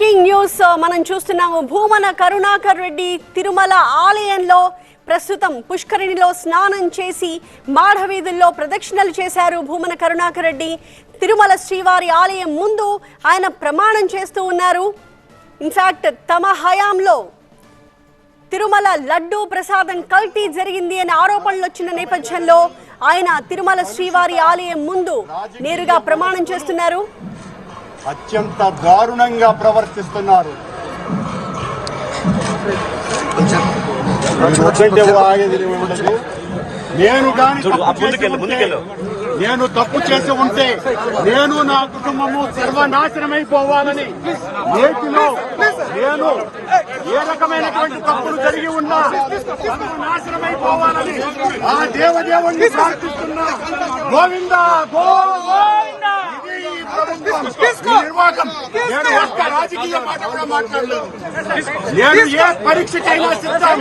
Breaking news. మనం చూస్తున్నాము భూమన కరుణాకర్ రెడ్డి తిరుమల ఆలయంలో ప్రస్తుతం పుష్కరిణిలో స్నానం చేసి మాఢవీధుల్లో ప్రదక్షిణలు చేశారు భూమన కరుణాకర్ రెడ్డి. తిరుమల శ్రీవారి ఆలయం ముందు ఆయన ప్రమాణం చేస్తూ ఉన్నారు. ఇన్ఫ్యాక్ట్ తమ హయాంలో తిరుమల లడ్డూ ప్రసాదం కల్తీ జరిగింది అనే ఆరోపణలు వచ్చిన నేపథ్యంలో ఆయన తిరుమల శ్రీవారి ఆలయం ముందు నేరుగా ప్రమాణం చేస్తున్నారు. అత్యంత దారుణంగా ప్రవర్తిస్తున్నారు. ఉండదు. నేను కానీ. నేను తప్పు చేసి ఉంటే నేను నా కుటుంబము సర్వనాశనమైపోవాలని నేటిలో నేను ఏ రకమైనటువంటి తప్పులు జరిగి ఉన్నా సర్వనాశనమైపోవాలని ఆ దేవదేవుణ్ణి ప్రార్థిస్తున్నా గోవింద గోవింద ఇది ఈ ప్రభుత్వం, ఈ నిర్వాహకం. నేను ఒక్క రాజకీయ మాట కూడా మాట్లాడలేదు. నేను ఏ పరీక్షకైనా సిద్ధం.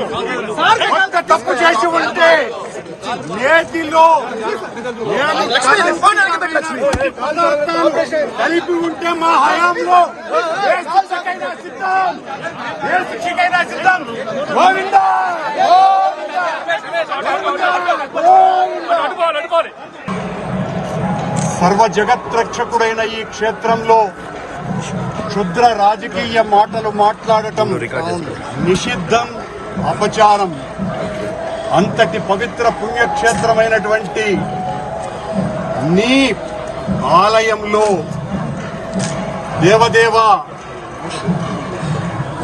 ఒక్క తప్పు చేసి ఉంటే నేటిలో నేను పదార్థాలు కలిపి ఉంటే మా హయాంలో ఏ శిక్షకైనా సిద్ధం. ఏ శిక్షకైనా సిద్ధం. గోవింద! సర్వ జగత్రక్షకుడైన ఈ క్షేత్రంలో క్షుద్ర రాజకీయ మాటలు మాట్లాడటం నిషిద్ధం అపచారం. అంతటి పవిత్ర పుణ్యక్షేత్రమైనటువంటి నీ ఆలయంలో దేవదేవ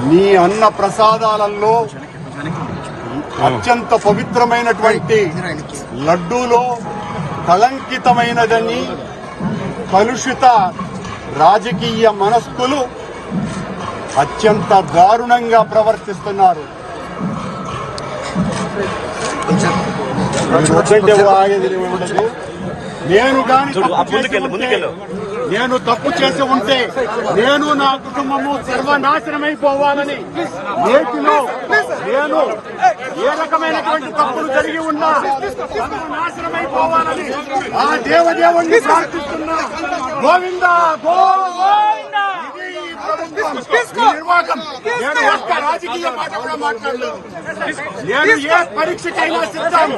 నీ అన్న ప్రసాదాలలో అత్యంత పవిత్రమైనటువంటి లడ్డూలో కళంకితమైనదని కలుషిత రాజకీయ మనస్కులు అత్యంత దారుణంగా ప్రవర్తిస్తున్నారు. నేను కానీ నేను తప్పు చేసి ఉంటే నేను నా కుటుంబము సర్వనాశనమైపోవాలని నేటిలో నేను ఏ రకమైనటువంటి తప్పులు జరిగి ఉన్నా సర్వనాశనమైపోవాలని ఆ దేవదేవుణ్ణి ప్రార్థిస్తున్నా. గోవిందా గోవిందా ఇది ఈ ప్రభుత్వం, ఈ నిర్వాహకం. నేను ఒక్క రాజకీయ మాట కూడా మాట్లాడలేదు నేను ఏ పరీక్షకైనా సిద్ధం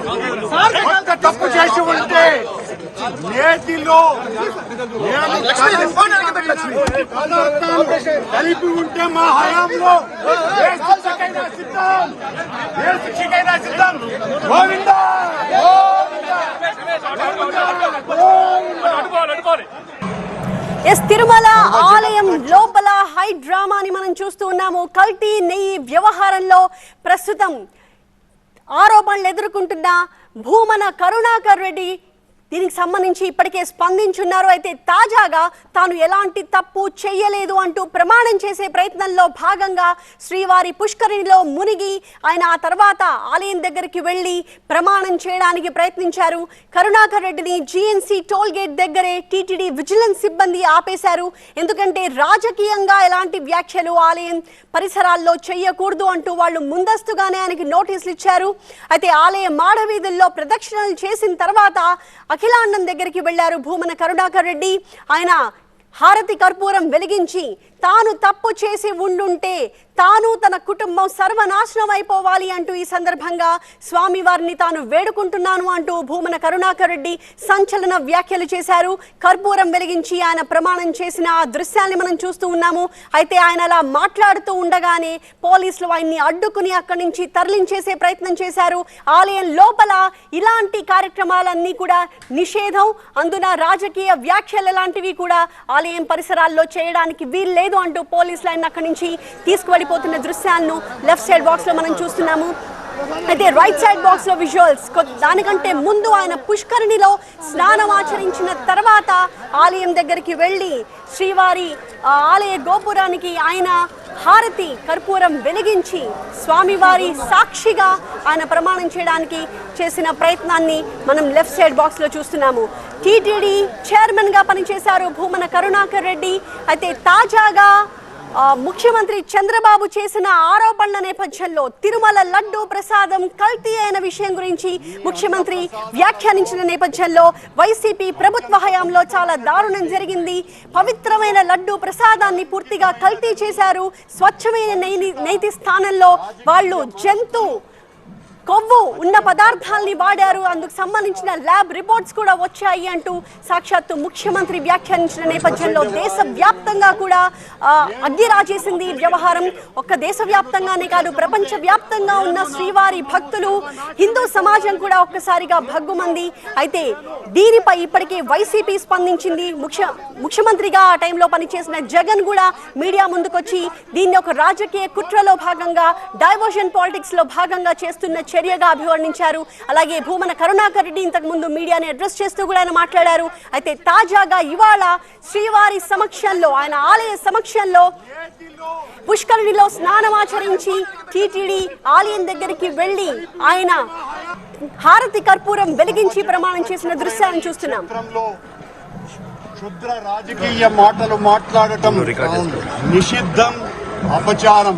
ఒక్క తప్పు చేసి ఉంటే నేటిలో నేను పదార్థాలు కలిపి ఉంటే మా హయాంలో ఏ శిక్షకైనా సిద్ధం ఏ శిక్షకైనా సిద్ధం గోవింద ఎస్ తిరుమల ఆలయం లోపల హై డ్రామాని మనం చూస్తూ ఉన్నాము. కల్తీ నెయ్యి వ్యవహారంలో ప్రస్తుతం ఆరోపణలు ఎదుర్కొంటున్న భూమన కరుణాకర్ రెడ్డి దీనికి సంబంధించి ఇప్పటికే స్పందించున్నారు. అయితే తాజాగా తాను ఎలాంటి తప్పు చేయలేదు అంటూ ప్రమాణం చేసే ప్రయత్నంలో భాగంగా శ్రీవారి పుష్కరిణిలో మునిగి ఆయన ఆ తర్వాత ఆలయం దగ్గరికి వెళ్ళి ప్రమాణం చేయడానికి ప్రయత్నించారు. కరుణాకర్ రెడ్డిని జీఎన్సీ టోల్ గేట్ దగ్గరే టీటీడీ విజిలెన్స్ సిబ్బంది ఆపేశారు. ఎందుకంటే రాజకీయంగా ఎలాంటి వ్యాఖ్యలు ఆలయం పరిసరాల్లో చేయకూడదు అంటూ వాళ్ళు ముందస్తుగానే ఆయనకి నోటీసులు ఇచ్చారు. అయితే ఆలయ మాడవీధుల్లో ప్రదక్షిణలు చేసిన తర్వాత అఖిలాండం దగ్గరికి వెళ్ళారు భూమన కరుణాకర్ రెడ్డి. ఆయన హారతి కర్పూరం వెలిగించి తాను తప్పు చేసి ఉండుంటే తాను తన కుటుంబం సర్వనాశనం అయిపోవాలి అంటూ ఈ సందర్భంగా స్వామి వారిని తాను వేడుకుంటున్నాను అంటూ భూమన కరుణాకర్ రెడ్డి సంచలన వ్యాఖ్యలు చేశారు. కర్పూరం వెలిగించి ఆయన ప్రమాణం చేసిన ఆ దృశ్యాన్ని మనం చూస్తూ ఉన్నాము. అయితే ఆయన అలా మాట్లాడుతూ ఉండగానే పోలీసులు ఆయన్ని అడ్డుకుని అక్కడి నుంచి తరలించేసే ప్రయత్నం చేశారు. ఆలయం లోపల ఇలాంటి కార్యక్రమాలన్నీ కూడా నిషేధం. అందున రాజకీయ వ్యాఖ్యలు లాంటివి కూడా ఆలయం పరిసరాల్లో చేయడానికి లేదు అంటూ పోలీసులు ఆయన అక్కడి నుంచి తీసుకువెళ్ళిపోతున్న దృశ్యాలను లెఫ్ట్ సైడ్ బాక్స్లో మనం చూస్తున్నాము. అయితే రైట్ సైడ్ బాక్స్లో విజువల్స్ దానికంటే ముందు ఆయన పుష్కరిణిలో స్నానం ఆచరించిన తర్వాత ఆలయం దగ్గరికి వెళ్ళి శ్రీవారి ఆలయ గోపురానికి ఆయన హారతి కర్పూరం వెలిగించి స్వామివారి సాక్షిగా ఆయన ప్రమాణం చేయడానికి చేసిన ప్రయత్నాన్ని మనం లెఫ్ట్ సైడ్ బాక్స్లో చూస్తున్నాము. టీటీడీ చైర్మన్గా పనిచేశారు భూమన కరుణాకర్ రెడ్డి. అయితే తాజాగా ముఖ్యమంత్రి చంద్రబాబు చేసిన ఆరోపణల నేపథ్యంలో తిరుమల లడ్డు ప్రసాదం కల్తీ అయిన విషయం గురించి ముఖ్యమంత్రి వ్యాఖ్యానించిన నేపథ్యంలో వైసీపీ ప్రభుత్వ హయాంలో చాలా దారుణం జరిగింది. పవిత్రమైన లడ్డు ప్రసాదాన్ని పూర్తిగా కల్తీ చేశారు. స్వచ్ఛమైన నైతి స్థానంలో వాళ్ళు జంతు కొవ్వు ఉన్న పదార్థాల్ని వాడారు. అందుకు సంబంధించిన ల్యాబ్ రిపోర్ట్స్ కూడా వచ్చాయి అంటూ సాక్షాత్తు ముఖ్యమంత్రి వ్యాఖ్యానించిన నేపథ్యంలో దేశవ్యాప్తంగా కూడా ఆ, అగ్గి రాజేసింది వ్యవహారం. ఒక్క దేశవ్యాప్తంగానే కాదు ప్రపంచ వ్యాప్తంగా ఉన్న శ్రీవారి భక్తులు హిందూ సమాజం కూడా ఒక్కసారిగా భగ్గుమంది. అయితే దీనిపై ఇప్పటికే వైసీపీ స్పందించింది. ముఖ్య ముఖ్యమంత్రిగా ఆ టైంలో పనిచేసిన జగన్ కూడా మీడియా ముందుకొచ్చి దీన్ని ఒక రాజకీయ కుట్రలో భాగంగా డైవర్షన్ పాలిటిక్స్లో భాగంగా చేస్తున్న చర్యగా అభివర్ణించారు. అలాగే భూమన కరుణాకర్ రెడ్డి ఇంతకు ముందు మీడియాని అడ్రస్ చేస్తూ కూడా ఆయన మాట్లాడారు. అయితే తాజాగా ఇవాళ శ్రీవారి సమక్షంలో ఆయన ఆలయ సమక్షంలో పుష్కరిణిలో స్నానమాచరించి టీటీడీ ఆలయం దగ్గరికి వెళ్ళి ఆయన హారతి కర్పూరం వెలిగించి ప్రమాణం చేసిన దృశ్యాలను చూస్తున్నాం. క్షుద్ర రాజకీయ మాటలు మాట్లాడటం నిషిద్ధం అపచారం.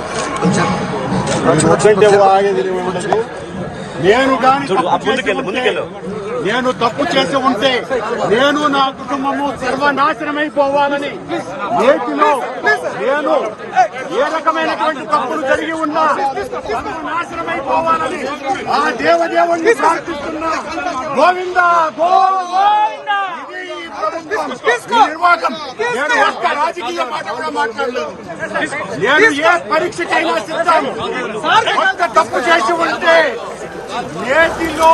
నేను గాని తప్పు చేసి ఉంటే, నేను తప్పు చేసి ఉంటే నేను నా కుటుంబము సర్వనాశనమైపోవాలని నేటిలో నేను ఏ రకమైనటువంటి తప్పులు జరిగి ఉన్నా సర్వనాశనమైపోవాలని ఆ దేవదేవుణ్ణి ప్రార్థిస్తున్నా. గోవింద గోవింద ఇది ఈ ప్రభుత్వం, ఈ నిర్వాహకం. నేను ఒక్క రాజకీయ మాట కూడా మాట్లాడలేదు. నేను ఏ పరీక్షకైనా సిద్ధం ఒక్క తప్పు చేసి ఉంటే నేటిలో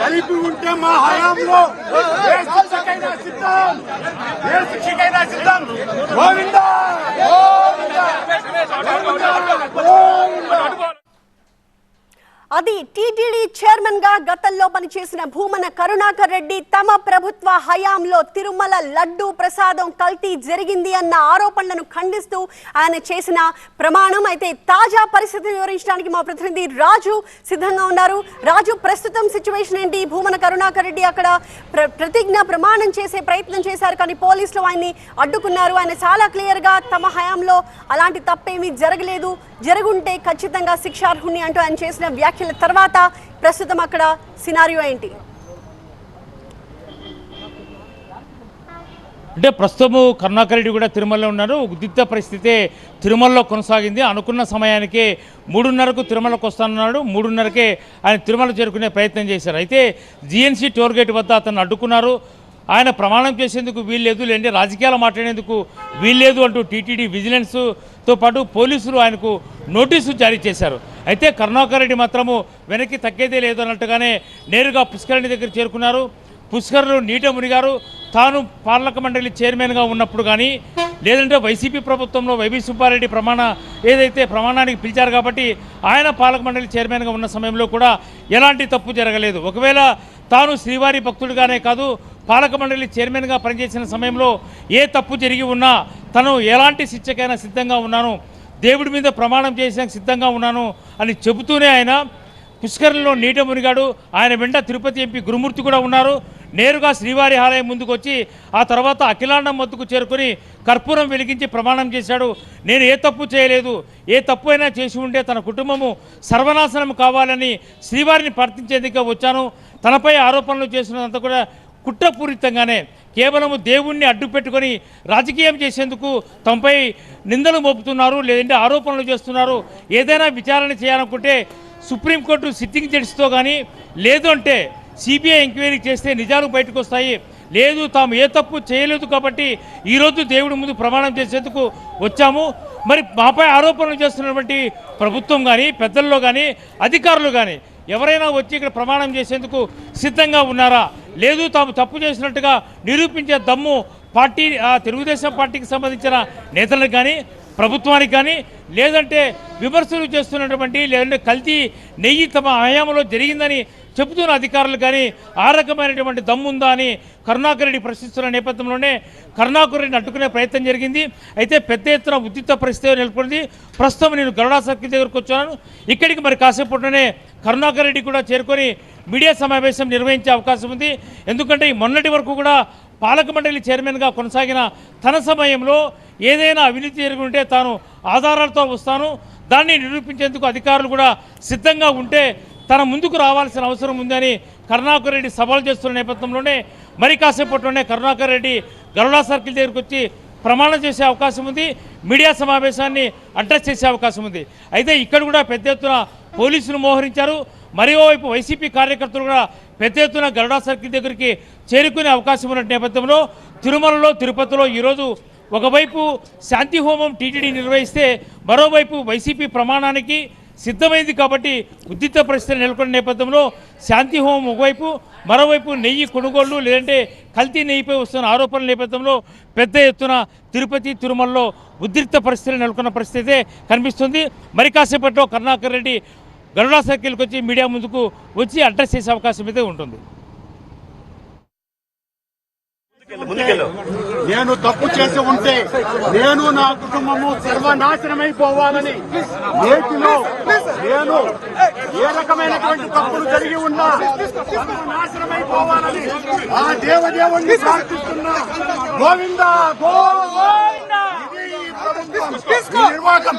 కలిపి ఉంటే మా హయాంలో ఏ శిక్షకైనా సిద్ధం ఏ శిక్షకైనా సిద్ధం గోవింద! గోవింద! గోవింద! గోవింద! అది టీటీడీ చైర్మన్గా గతంలో పనిచేసిన భూమన కరుణాకర్ రెడ్డి తమ ప్రభుత్వ హయాంలో తిరుమల లడ్డు ప్రసాదం కల్తీ జరిగింది అన్న ఆరోపణలను ఖండిస్తూ ఆయన చేసిన ప్రమాణం. అయితే తాజా పరిస్థితిని వివరించడానికి మా ప్రతినిధి రాజు సిద్ధంగా ఉన్నారు. రాజు ప్రస్తుతం సిచ్యువేషన్ ఏంటి? భూమన కరుణాకర్ రెడ్డి అక్కడ ప్ర- ప్రతిజ్ఞ ప్రమాణం చేసే ప్రయత్నం చేశారు కానీ పోలీసులు ఆయన్ని అడ్డుకున్నారు. ఆయన చాలా క్లియర్గా తమ హయాంలో అలాంటి తప్పేమీ జరగలేదు. జరుగుంటే ఖచ్చితంగా శిక్షార్హుని అంటూ ఆయన చేసిన వ్యాఖ్య వ్యాఖ్యల తర్వాత ప్రస్తుతం అక్కడ సినారియో ఏంటి? అంటే ప్రస్తుతము కరుణాకర్ రెడ్డి కూడా తిరుమలలో ఉన్నారు. ఉద్రిక్త పరిస్థితి తిరుమలలో కొనసాగింది. అనుకున్న సమయానికి మూడున్నరకు తిరుమలకు వస్తానన్నాడు. మూడున్నరకే ఆయన తిరుమల చేరుకునే ప్రయత్నం చేశారు. అయితే జిఎన్సీ టోల్ గేట్ వద్ద అతను అడ్డుకున్నారు. ఆయన ప్రమాణం చేసేందుకు వీల్లేదు. లేదంటే రాజకీయాలు మాట్లాడేందుకు వీల్లేదు అంటూ టీటీడీ విజిలెన్స్ తో పాటు పోలీసులు ఆయనకు నోటీసు జారీ చేశారు. అయితే కరుణాకర్ రెడ్డి మాత్రము వెనక్కి తగ్గేదే లేదు అన్నట్టుగానే నేరుగా పుష్కరిణి దగ్గర చేరుకున్నారు. పుష్కరులు నీట మునిగారు. తాను పాలక మండలి చైర్మన్గా ఉన్నప్పుడు కానీ లేదంటే వైసీపీ ప్రభుత్వంలో వైవి సుబ్బారెడ్డి ప్రమాణ ఏదైతే ప్రమాణానికి పిలిచారు కాబట్టి ఆయన పాలక మండలి చైర్మన్గా ఉన్న సమయంలో కూడా ఎలాంటి తప్పు జరగలేదు. ఒకవేళ తాను శ్రీవారి భక్తుడిగానే కాదు పాలక మండలి చైర్మన్గా పనిచేసిన సమయంలో ఏ తప్పు జరిగి ఉన్నా తను ఎలాంటి శిక్షకైనా సిద్ధంగా ఉన్నాను దేవుడి మీద ప్రమాణం చేసేందుకు సిద్ధంగా ఉన్నాను అని చెబుతూనే ఆయన పుష్కరంలో నీట మునిగాడు. ఆయన వెంట తిరుపతి ఎంపీ గురుమూర్తి కూడా ఉన్నారు. నేరుగా శ్రీవారి ఆలయం ముందుకు వచ్చి ఆ తర్వాత అఖిలాండం మద్దుకు చేరుకొని కర్పూరం వెలిగించి ప్రమాణం చేశాడు. నేను ఏ తప్పు చేయలేదు. ఏ తప్పు అయినా చేసి ఉంటే తన కుటుంబము సర్వనాశనం కావాలని శ్రీవారిని ప్రార్థించేందుకే వచ్చాను. తనపై ఆరోపణలు చేసినంత కూడా కుట్రపూరితంగానే కేవలము దేవుణ్ణి అడ్డు పెట్టుకొని రాజకీయం చేసేందుకు తమపై నిందలు మోపుతున్నారు లేదంటే ఆరోపణలు చేస్తున్నారు. ఏదైనా విచారణ చేయాలనుకుంటే సుప్రీంకోర్టు సిట్టింగ్ జడ్జితో కానీ లేదు అంటే సిబిఐ ఎంక్వైరీ చేస్తే నిజాలు బయటకు వస్తాయి. లేదు తాము ఏ తప్పు చేయలేదు కాబట్టి ఈరోజు దేవుడి ముందు ప్రమాణం చేసేందుకు వచ్చాము. మరి మాపై ఆరోపణలు చేస్తున్నటువంటి ప్రభుత్వం కానీ పెద్దల్లో కానీ అధికారులు కానీ ఎవరైనా వచ్చి ఇక్కడ ప్రమాణం చేసేందుకు సిద్ధంగా ఉన్నారా? లేదు తాము తప్పు చేసినట్టుగా నిరూపించే దమ్ము పార్టీ ఆ తెలుగుదేశం పార్టీకి సంబంధించిన నేతలకు కానీ ప్రభుత్వానికి కానీ లేదంటే విమర్శలు చేస్తున్నటువంటి లేదంటే కల్తీ నెయ్యి తమ హయాంలో జరిగిందని చెబుతున్న అధికారులు కానీ ఆ రకమైనటువంటి దమ్ముందా అని కరుణాకర్ రెడ్డి ప్రశ్నిస్తున్న నేపథ్యంలోనే కరుణాకర్ రెడ్డిని అడ్డుకునే ప్రయత్నం జరిగింది. అయితే పెద్ద ఎత్తున ఉద్రిక్త పరిస్థితి నెలకొంది. ప్రస్తుతం నేను గరుడా సర్కిల్ దగ్గరకు వచ్చాను. ఇక్కడికి మరి కాసేపట్లోనే కరుణాకర్ రెడ్డి కూడా చేరుకొని మీడియా సమావేశం నిర్వహించే అవకాశం ఉంది. ఎందుకంటే ఈ మొన్నటి వరకు కూడా పాలక మండలి చైర్మన్గా కొనసాగిన తన సమయంలో ఏదైనా అవినీతి జరిగి ఉంటే తాను ఆధారాలతో వస్తాను. దాన్ని నిరూపించేందుకు అధికారులు కూడా సిద్ధంగా ఉంటే తన ముందుకు రావాల్సిన అవసరం ఉందని కరుణాకర్ రెడ్డి సవాల్ చేస్తున్న నేపథ్యంలోనే మరి కాసేపట్లోనే కరుణాకర్ రెడ్డి గరుడా సర్కిల్ దగ్గరికి వచ్చి ప్రమాణం చేసే అవకాశం ఉంది. మీడియా సమావేశాన్ని అడ్రస్ చేసే అవకాశం ఉంది. అయితే ఇక్కడ కూడా పెద్ద ఎత్తున పోలీసులు మోహరించారు. మరోవైపు వైసీపీ కార్యకర్తలు కూడా పెద్ద ఎత్తున గరుడా సర్కిల్ దగ్గరికి చేరుకునే అవకాశం ఉన్న నేపథ్యంలో తిరుమలలో తిరుపతిలో ఈరోజు ఒకవైపు శాంతి హోమం టీటీడీ నిర్వహిస్తే మరోవైపు వైసీపీ ప్రమాణానికి సిద్ధమైంది కాబట్టి ఉద్రిక్త పరిస్థితులు నెలకొన్న నేపథ్యంలో శాంతి హోమం ఒకవైపు మరోవైపు నెయ్యి కొనుగోళ్ళు లేదంటే కల్తీ నెయ్యిపై వస్తున్న ఆరోపణల నేపథ్యంలో పెద్ద ఎత్తున తిరుపతి తిరుమలలో ఉద్రిక్త పరిస్థితులు నెలకొన్న పరిస్థితి కనిపిస్తుంది. మరి కాసేపట్లో కరుణాకర్ రెడ్డి గరుడా సర్కిల్కి వచ్చి మీడియా ముందుకు వచ్చి అడ్రస్ చేసే అవకాశం అయితే ఉంటుంది. నేను తప్పు చేసి ఉంటే నేను నా కుటుంబము సర్వనాశనమైపోవాలని నేటిలో నేను ఏ రకమైనటువంటి తప్పులు జరిగి ఉన్నా సర్వనాశనమైపోవాలని ఆ దేవదేవుణ్ణి ప్రార్థిస్తున్నా గోవిందా గోవిందా! నిర్వాహకం.